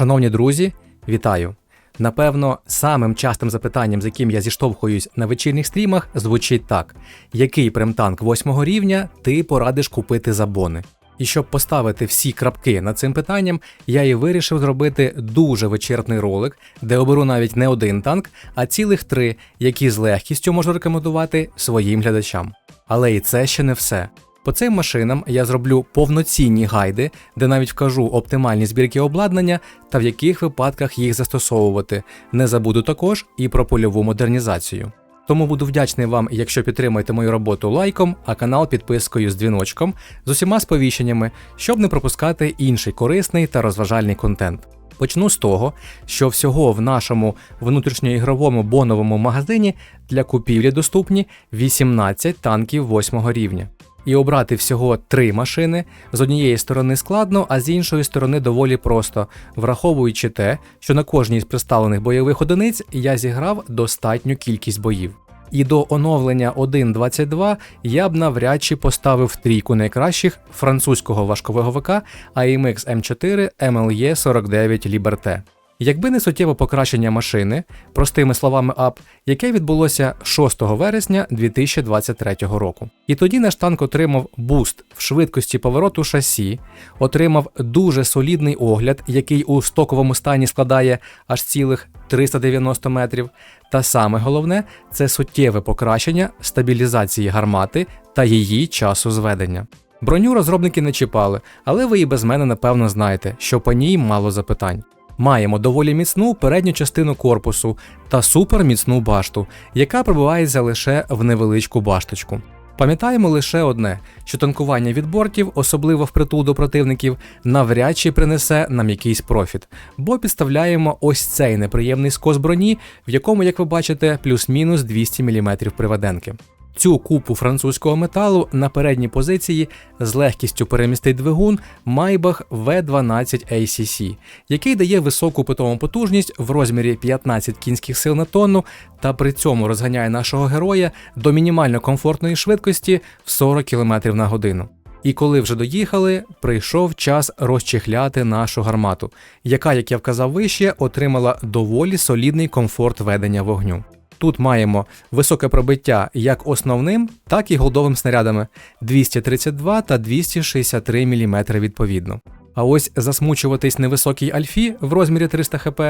Шановні друзі, вітаю! Напевно, самим частим запитанням, з яким я зіштовхуюсь на вечірніх стрімах, звучить так: який премтанк 8 рівня ти порадиш купити за бони? І щоб поставити всі крапки над цим питанням, я і вирішив зробити дуже вичерпний ролик, де оберу навіть не один танк, а цілих три, які з легкістю можу рекомендувати своїм глядачам. Але і це ще не все. По цим машинам я зроблю повноцінні гайди, де навіть вкажу оптимальні збірки обладнання та в яких випадках їх застосовувати. Не забуду також і про польову модернізацію. Тому буду вдячний вам, якщо підтримаєте мою роботу лайком, а канал підпискою з дзвіночком з усіма сповіщеннями, щоб не пропускати інший корисний та розважальний контент. Почну з того, що всього в нашому внутрішньоігровому боновому магазині для купівлі доступні 18 танків 8 рівня. І обрати всього три машини з однієї сторони складно, а з іншої сторони доволі просто, враховуючи те, що на кожній з представлених бойових одиниць я зіграв достатню кількість боїв. І до оновлення 1.22 я б навряд чи поставив трійку найкращих французького важковиговика AMX M4 MLE 49 Liberté. Якби не суттєве покращення машини, простими словами ап, яке відбулося 6 вересня 2023 року. І тоді наш танк отримав буст в швидкості повороту шасі, отримав дуже солідний огляд, який у стоковому стані складає аж цілих 390 метрів. Та саме головне це суттєве покращення стабілізації гармати та її часу зведення. Броню розробники не чіпали, але ви і без мене напевно знаєте, що по ній мало запитань. Маємо доволі міцну передню частину корпусу та суперміцну башту, яка пробивається лише в невеличку башточку. Пам'ятаємо лише одне, що танкування від бортів, особливо впритул до противників, навряд чи принесе нам якийсь профіт, бо підставляємо ось цей неприємний скос броні, в якому, як ви бачите, плюс-мінус 200 мм приведенки. Цю купу французького металу на передній позиції з легкістю перемістить двигун Maybach V12 ACC, який дає високу питому потужність в розмірі 15 кінських сил на тонну та при цьому розганяє нашого героя до мінімально комфортної швидкості в 40 км на годину. І коли вже доїхали, прийшов час розчехляти нашу гармату, яка, як я вказав вище, отримала доволі солідний комфорт ведення вогню. Тут маємо високе пробиття як основним, так і голдовим снарядами 232 та 263 мм відповідно. А ось засмучуватись невисокій альфі в розмірі 300 хп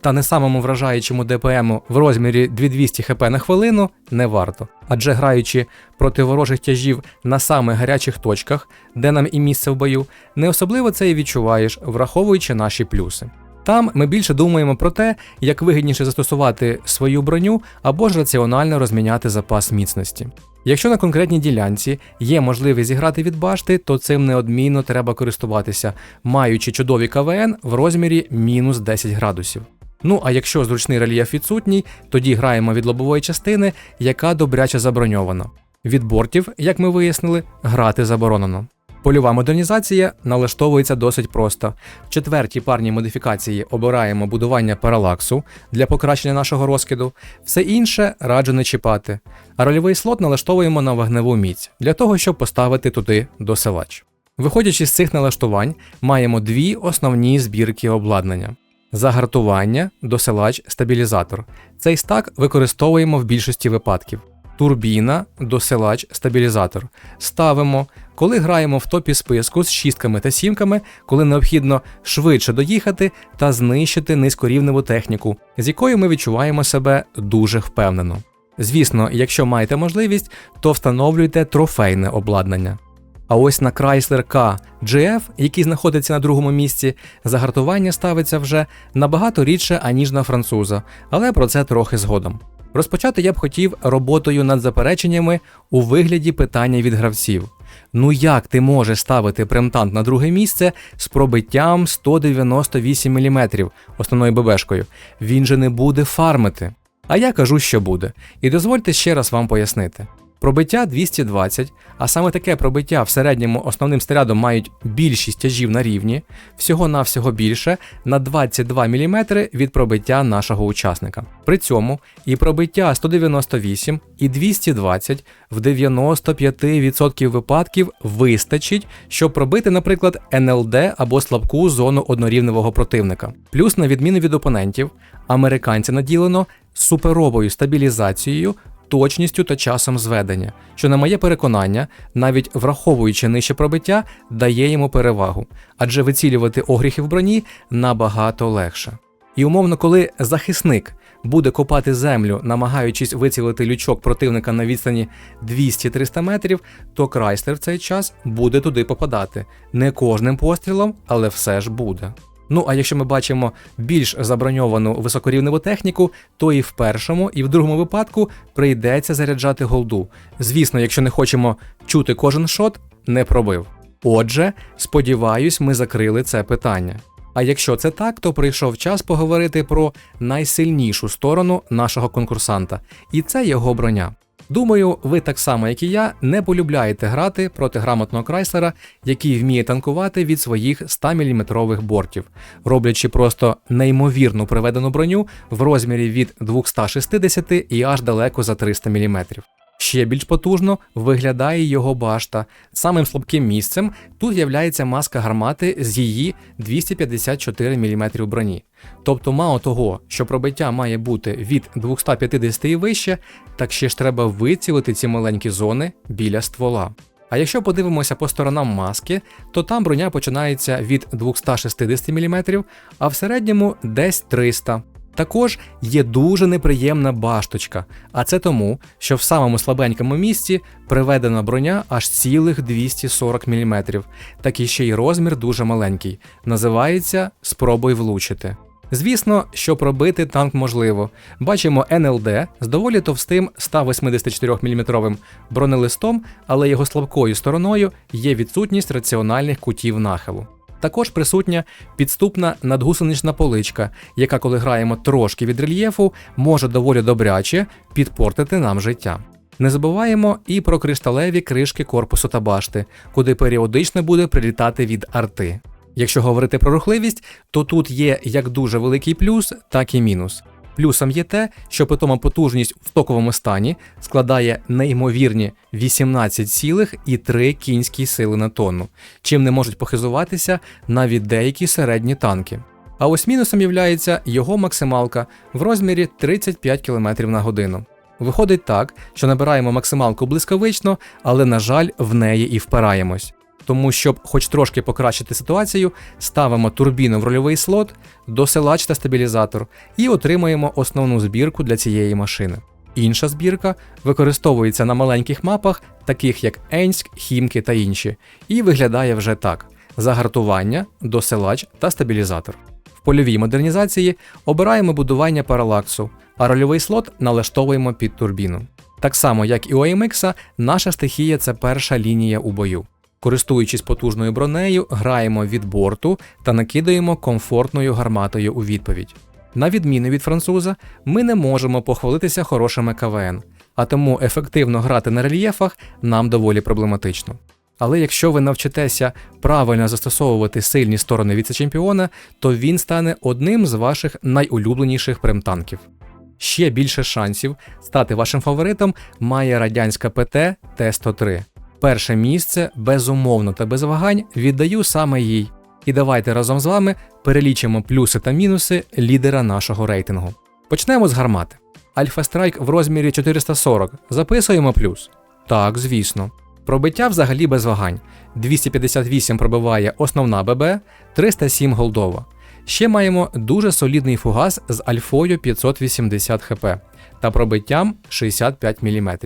та не самому вражаючому ДПМу в розмірі 2200 хп на хвилину не варто. Адже граючи проти ворожих тяжів на самих гарячих точках, де нам і місце в бою, не особливо це і відчуваєш, враховуючи наші плюси. Там ми більше думаємо про те, як вигідніше застосувати свою броню або ж раціонально розміняти запас міцності. Якщо на конкретній ділянці є можливість зіграти від башти, то цим неодмінно треба користуватися, маючи чудові КВН в розмірі мінус 10 градусів. Ну а якщо зручний рельєф відсутній, тоді граємо від лобової частини, яка добряче заброньована. Від бортів, як ми вияснили, грати заборонено. Польова модернізація налаштовується досить просто. В четвертій парній модифікації обираємо будування паралаксу для покращення нашого розкиду, все інше раджу не чіпати. А рольовий слот налаштовуємо на вогневу міць для того, щоб поставити туди досилач. Виходячи з цих налаштувань, маємо дві основні збірки обладнання. Загартування, досилач, стабілізатор. Цей стак використовуємо в більшості випадків. Турбіна, досилач, стабілізатор. Ставимо, коли граємо в топі списку з шістками та сімками, коли необхідно швидше доїхати та знищити низькорівневу техніку, з якою ми відчуваємо себе дуже впевнено. Звісно, якщо маєте можливість, то встановлюйте трофейне обладнання. А ось на Chrysler K GF, який знаходиться на другому місці, загартування ставиться вже набагато рідше, аніж на француза, але про це трохи згодом. Розпочати я б хотів роботою над запереченнями у вигляді питання від гравців. Ну як ти можеш ставити премтант на друге місце з пробиттям 198 мм основною ББшкою? Він же не буде фармити. А я кажу, що буде. І дозвольте ще раз вам пояснити. Пробиття 220, а саме таке пробиття в середньому основним снарядом мають більшість тяжів на рівні, всього-навсього більше на 22 мм від пробиття нашого учасника. При цьому і пробиття 198 і 220 в 95% випадків вистачить, щоб пробити, наприклад, НЛД або слабку зону однорівневого противника. Плюс, на відміну від опонентів, американця наділено суперовою стабілізацією точністю та часом зведення, що, на моє переконання, навіть враховуючи нижче пробиття, дає йому перевагу, адже вицілювати огріхи в броні набагато легше. І умовно, коли захисник буде копати землю, намагаючись вицілити лючок противника на відстані 200-300 метрів, то Крайслер в цей час буде туди попадати. Не кожним пострілом, але все ж буде. Ну а якщо ми бачимо більш заброньовану високорівневу техніку, то і в першому, і в другому випадку прийдеться заряджати голду. Звісно, якщо не хочемо чути кожен шот, не пробив. Отже, сподіваюсь, ми закрили це питання. А якщо це так, то прийшов час поговорити про найсильнішу сторону нашого конкурсанта, і це його броня. Думаю, ви так само, як і я, не полюбляєте грати проти грамотного крайслера, який вміє танкувати від своїх 100-мм бортів, роблячи просто неймовірну приведену броню в розмірі від 260 і аж далеко за 300 мм. Ще більш потужно виглядає його башта. Самим слабким місцем тут являється маска гармати з її 254 мм броні. Тобто, мало того, що пробиття має бути від 250 і вище, так ще ж треба вицілити ці маленькі зони біля ствола. А якщо подивимося по сторонам маски, то там броня починається від 260 мм, а в середньому десь 300 також є дуже неприємна башточка, а це тому, що в самому слабенькому місці приведена броня аж цілих 240 мм, так і ще й розмір дуже маленький. Називається Спробуй влучити. Звісно, що пробити танк можливо. Бачимо НЛД з доволі товстим 184 мм бронелистом, але його слабкою стороною є відсутність раціональних кутів нахилу. Також присутня підступна надгусенична поличка, яка, коли граємо трошки від рельєфу, може доволі добряче підпортити нам життя. Не забуваємо і про кришталеві кришки корпусу та башти, куди періодично буде прилітати від арти. Якщо говорити про рухливість, то тут є як дуже великий плюс, так і мінус. Плюсом є те, що питома потужність в стоковому стані складає неймовірні 18,3 кінські сили на тонну, чим не можуть похизуватися навіть деякі середні танки. А ось мінусом є його максималка в розмірі 35 км на годину. Виходить так, що набираємо максималку блискавично, але, на жаль, в неї і впираємось. Тому, щоб хоч трошки покращити ситуацію, ставимо турбіну в рольовий слот, досилач та стабілізатор і отримуємо основну збірку для цієї машини. Інша збірка використовується на маленьких мапах, таких як Енськ, Хімки та інші, і виглядає вже так: загартування, досилач та стабілізатор. В польовій модернізації обираємо будування паралаксу, а рольовий слот налаштовуємо під турбіну. Так само, як і у AMX, наша стихія це перша лінія у бою. Користуючись потужною бронею, граємо від борту та накидаємо комфортною гарматою у відповідь. На відміну від француза, ми не можемо похвалитися хорошими КВН, а тому ефективно грати на рельєфах нам доволі проблематично. Але якщо ви навчитеся правильно застосовувати сильні сторони віце-чемпіона, то він стане одним з ваших найулюбленіших примтанків. Ще більше шансів стати вашим фаворитом має радянська ПТ Т-103. Перше місце безумовно та без вагань віддаю саме їй. І давайте разом з вами перелічимо плюси та мінуси лідера нашого рейтингу. Почнемо з гармати. Альфа Страйк в розмірі 440. Записуємо плюс. Так, звісно. Пробиття взагалі без вагань. 258 пробиває основна ББ, 307 голдова. Ще маємо дуже солідний фугас з альфою 580 хп та пробиттям 65 мм.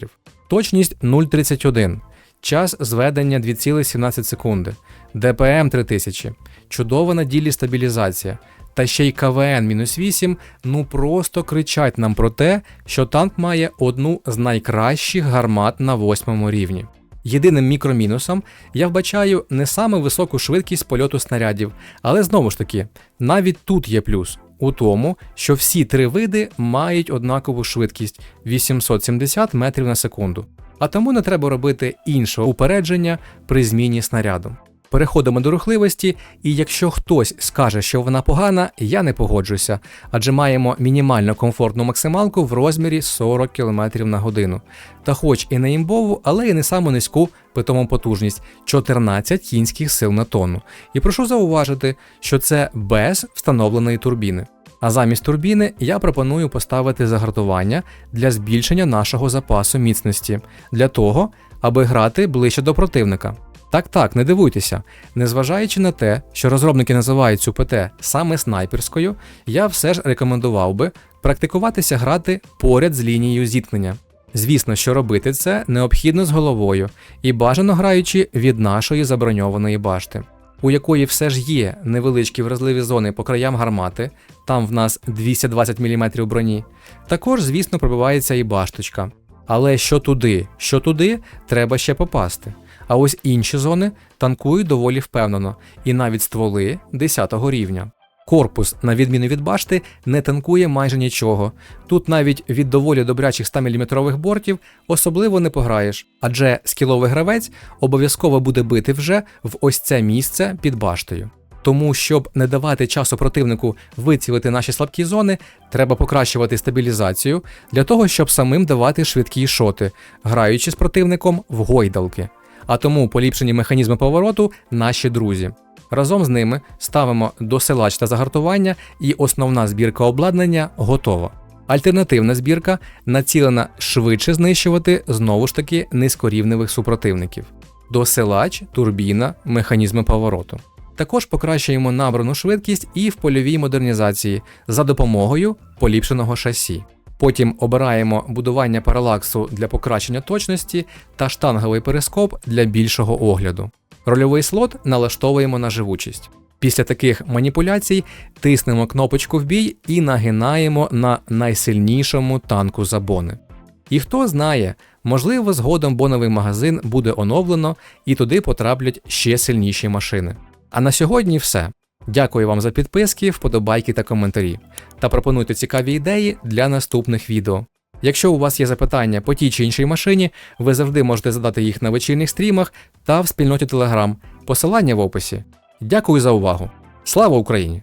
Точність 0,31. Час зведення 2,17 секунди, ДПМ 3000, чудова на ділі стабілізація. Та ще й КВН-8, ну просто кричать нам про те, що танк має одну з найкращих гармат на восьмому рівні. Єдиним мікромінусом я вбачаю не саме високу швидкість польоту снарядів, але знову ж таки, навіть тут є плюс у тому, що всі три види мають однакову швидкість 870 метрів на секунду. А тому не треба робити іншого упередження при зміні снаряду. Переходимо до рухливості, і якщо хтось скаже, що вона погана, я не погоджуся, адже маємо мінімально комфортну максималку в розмірі 40 км на годину. Та хоч і не імбову, але і не саму низьку питому потужність 14 кінських сил на тонну. І прошу зауважити, що це без встановленої турбіни. А замість турбіни я пропоную поставити загартування для збільшення нашого запасу міцності, для того, аби грати ближче до противника. Так, так, не дивуйтеся. Незважаючи на те, що розробники називають цю ПТ саме снайперською, я все ж рекомендував би практикуватися грати поряд з лінією зіткнення. Звісно, що робити це необхідно з головою і бажано граючи від нашої заброньованої башти, у якої все ж є невеличкі вразливі зони по краям гармати, там в нас 220 мм броні. Також, звісно, пробивається і башточка. Але що туди, що туди, треба ще попасти. А ось інші зони танкують доволі впевнено, і навіть стволи 10 рівня. Корпус, на відміну від башти, не танкує майже нічого. Тут навіть від доволі добрячих 100-мм бортів особливо не пограєш, адже скіловий гравець обов'язково буде бити вже в ось це місце під баштою. Тому, щоб не давати часу противнику вицілити наші слабкі зони, треба покращувати стабілізацію для того, щоб самим давати швидкі шоти, граючи з противником в гойдалки. А тому поліпшені механізми повороту наші друзі. Разом з ними ставимо досилач та загартування, і основна збірка обладнання готова. Альтернативна збірка націлена швидше знищувати знову ж таки низькорівневих супротивників. Досилач, турбіна, механізми повороту. Також покращуємо набрану швидкість і в польовій модернізації за допомогою поліпшеного шасі. Потім обираємо будування паралаксу для покращення точності та штанговий перископ для більшого огляду. Рольовий слот налаштовуємо на живучість. Після таких маніпуляцій тиснемо кнопочку в бій і нагинаємо на найсильнішому танку за бони. І хто знає, можливо, згодом боновий магазин буде оновлено і туди потраплять ще сильніші машини. А на сьогодні все. Дякую вам за підписки, вподобайки та коментарі. Та пропонуйте цікаві ідеї для наступних відео. Якщо у вас є запитання по тій чи іншій машині, ви завжди можете задати їх на вечірніх стрімах та в спільноті Telegram. Посилання в описі. Дякую за увагу. Слава Україні!